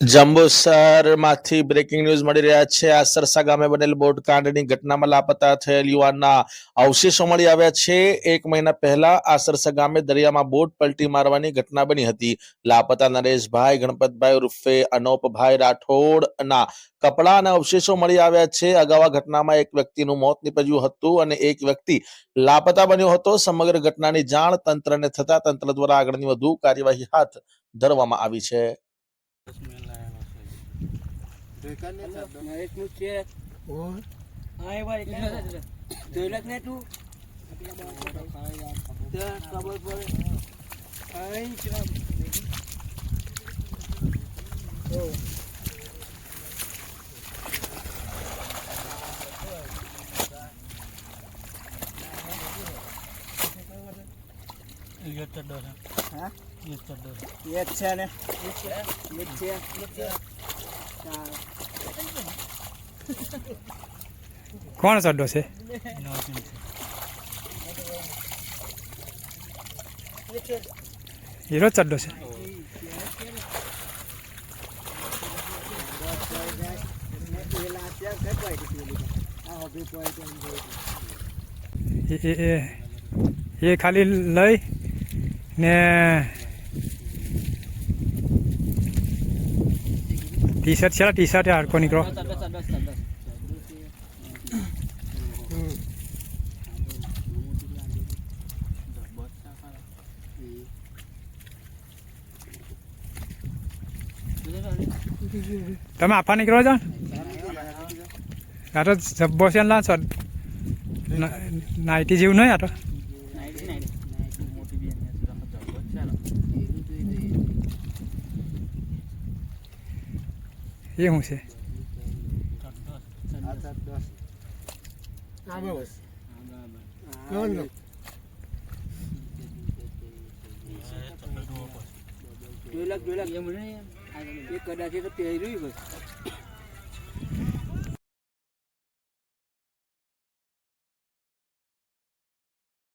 જંબુસરમાંથી breaking news મળી રહ્યા છે. આ સરસા ગામે બનેલ બોટ કાંડની ઘટનામાં લાપતા થયેલ યુવાનના અવશેષો મળી આવ્યા છે. એક મહિના પહેલા આ સરસા ગામે દરિયામાં બોટ પલટી મારવાની ઘટના બની હતી. લાપતા નરેશભાઈ, ગણપતભાઈ ઉર્ફે અનોપભાઈ રાઠોડના અને અવશેષો મળી આવ્યા છે. અગાઉ ઘટનામાં એક વ્યક્તિનું મોત નીપજ્યું હતું અને એક વ્યક્તિ લાપતા બન્યો હતો. સમગ્ર ઘટનાની જાણ તંત્રને થતા તંત્ર દ્વારા આગળની વધુ કાર્યવાહી હાથ ધરવામાં આવી છે. નરેશનું છે હા એ ભાઈ જોયેલા જ ને તું ત્યાં ખબર પડે અહીં છે. ઓ. હા? એ જ છે ને એ જ છે એ જ છે સારું. કોણ ચડ્ડો છે? હીરો ચડ્ડો છે એ ખાલી લઈ ને ટી શર્ટ છે ટી શર્ટ હાડકો નીકળો તમે આપવા નીકળો છો આ તો જબ્બો છે ને નાઇટી જેવું નહીં આ તો એ શું છે? જોયેલા જોયેલા એ કદાચ એ તો પહેર્યું હોય